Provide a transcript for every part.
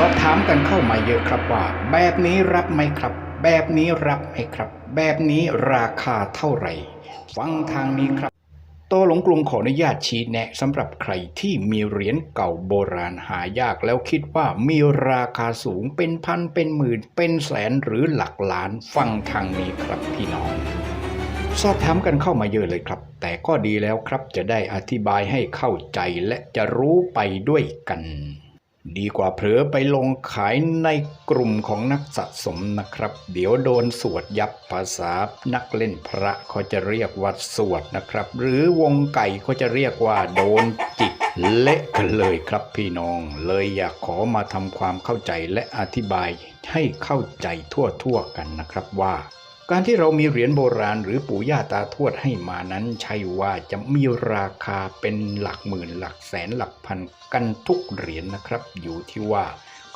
สอบถามกันเข้ามาเยอะครับว่า แบบนี้รับไหมครับ แบบนี้รับไหมครับ แบบนี้ราคาเท่าไหร่ ฟังทางนี้ครับโตหลงกรุงขออนุญาตชี้แนะสำหรับใครที่มีเหรียญเก่าโบราณหายากแล้วคิดว่ามีราคาสูงเป็นพันเป็นหมื่น เป็นแสนหรือหลักล้านฟังทางนี้ครับพี่น้อง สอบถามกันเข้ามาเยอะเลยครับ แต่ก็ดีแล้วครับจะได้อธิบายให้เข้าใจและจะรู้ไปด้วยกัน ดีกว่าเผลอไปลงขายในกลุ่มของนักสะสมนะครับ เดี๋ยวโดนสวดยับภาษานักเล่นพระเขาจะเรียกว่าสวดนะครับ หรือวงไก่เขาจะเรียกว่าโดนจิกเละกันเลยครับพี่น้อง เลยอยากขอมาทำความเข้าใจและอธิบายให้เข้าใจทั่วๆกันนะครับว่า การที่เรามีเหรียญโบราณหรือปู่ย่าตาทวดให้มานั้น ใช่ว่าจะมีราคาเป็นหลักหมื่นหลักแสนหลักพันกันทุกเหรียญนะครับ อยู่ที่ว่า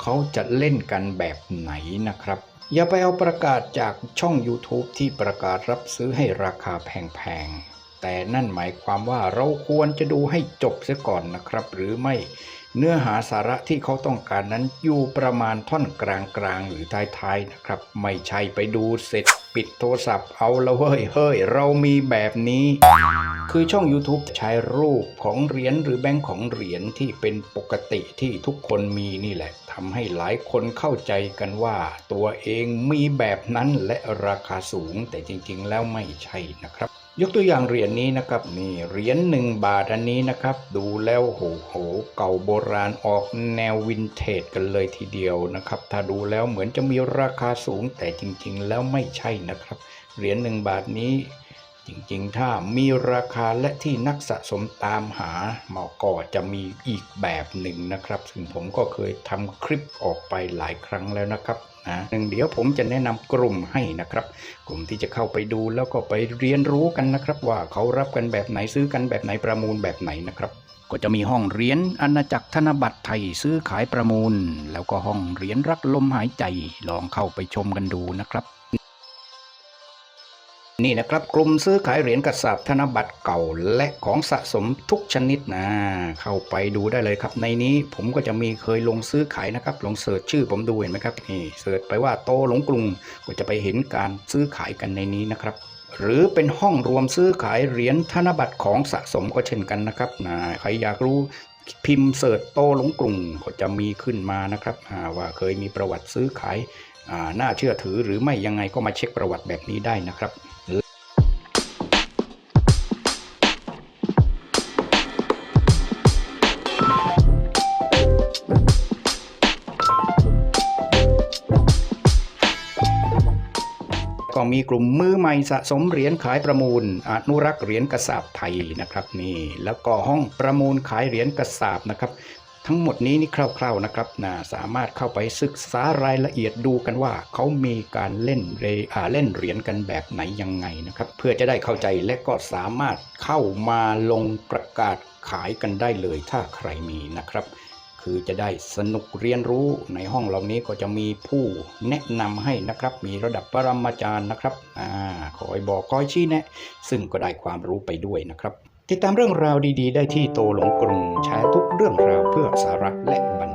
เขาจะเล่นกันแบบไหนนะครับ อย่าไปเอาประกาศจากช่อง YouTube ที่ประกาศรับซื้อให้ราคาแพงๆ แต่นั่นหมายความว่าเราควรจะดูให้จบเสียก่อนนะครับ หรือไม่เนื้อหาสาระที่เขาต้องการนั้นอยู่ประมาณท่อนกลางๆหรือท้ายๆนะครับ ไม่ใช่ไปดูเสร็จปิดโทรศัพท์เอาแล้วเฮ้ยเฮ้ยเรามีแบบนี้ คือช่อง YouTube ใช้รูปของเหรียญหรือแบงค์ของเหรียญที่เป็นปกติที่ทุกคนมีนี่แหละทำให้หลายคนเข้าใจกันว่า ตัวเองมีแบบนั้นและราคาสูงแต่จริงๆ แล้วไม่ใช่นะครับ ยกตัวอย่างเหรียญนี้นะครับนี่เหรียญหนึ่งบาทอันนี้นะครับ ดูแล้วโหโห เก่าโบราณออกแนววินเทจกันเลยทีเดียวนะครับ ถ้าดูแล้วเหมือนจะมีราคาสูงแต่จริง ๆ แล้วไม่ใช่นะครับ เหรียญหนึ่งบาทนี้ จริงๆ ถ้ามีราคาและที่นักสะสมตามหาหมอก็จะมีอีกแบบหนึ่งนะครับ ซึ่งผมก็เคยทำคลิปออกไปหลายครั้งแล้วนะครับ นะหนึ่งเดี๋ยวผมจะแนะนำกลุ่มให้นะครับ กลุ่มที่จะเข้าไปดูแล้วก็ไปเรียนรู้กันนะครับ ว่าเขารับกันแบบไหนซื้อกันแบบไหนประมูลแบบไหนนะครับก็จะมีห้องเหรียญอาณาจักรธนบัตรไทยซื้อขายประมูล แล้วก็ห้องเหรียญรักลมหายใจลองเข้าไปชมกันดูนะครับ นี่นะครับกลุ่มซื้อขายเหรียญกระสาบธนบัตรเก่าและของสะสมทุกชนิดนะเข้าไปดูได้เลยครับ ในนี้ผมก็จะมีเคยลงซื้อขายนะครับลงเสิร์ชชื่อผมดูเห็นไหมครับนี่เสิร์ชไปว่าโตหลงกรุงก็จะไปเห็นการซื้อขายกันในนี้นะครับหรือเป็นห้องรวมซื้อขายเหรียญธนบัตรของสะสมก็เช่นกันนะครับนะใครอยากรู้พิมพ์เสิร์ชโตหลงกรุงก็จะมีขึ้นมานะครับว่าเคยมีประวัติซื้อขาย น่าเชื่อถือหรือไม่ยังไงก็มาเช็คประวัติแบบนี้ได้นะครับก็มีกลุ่มมือใหม่สะสมเหรียญขายประมูล อนุรักษ์เหรียญกระสาบไทยนะครับนี่แล้วก็ห้องประมูลขายเหรียญกระสาบนะครับ ทั้งหมดนี้นี่คร่าวๆนะครับนะสามารถเข้าไปศึกษารายละเอียดดูกันว่าเขามีการเล่นเร่าเล่นเหรียญกันแบบไหนยังไงนะครับ เพื่อจะได้เข้าใจและก็สามารถเข้ามาลงประกาศขายกันได้เลยถ้าใครมีนะครับ คือจะได้สนุกเรียนรู้ในห้องเหล่านี้ก็จะมีผู้แนะนำให้นะครับ มีระดับปรมาจารย์นะครับอ่าคอยบอกคอยชี้แนะ ซึ่งก็ได้ความรู้ไปด้วยนะครับ ติดตามเรื่องราวดีๆ ได้ที่โตหลงกรุงแชร์ทุกเรื่องราวเพื่อสาระและบัน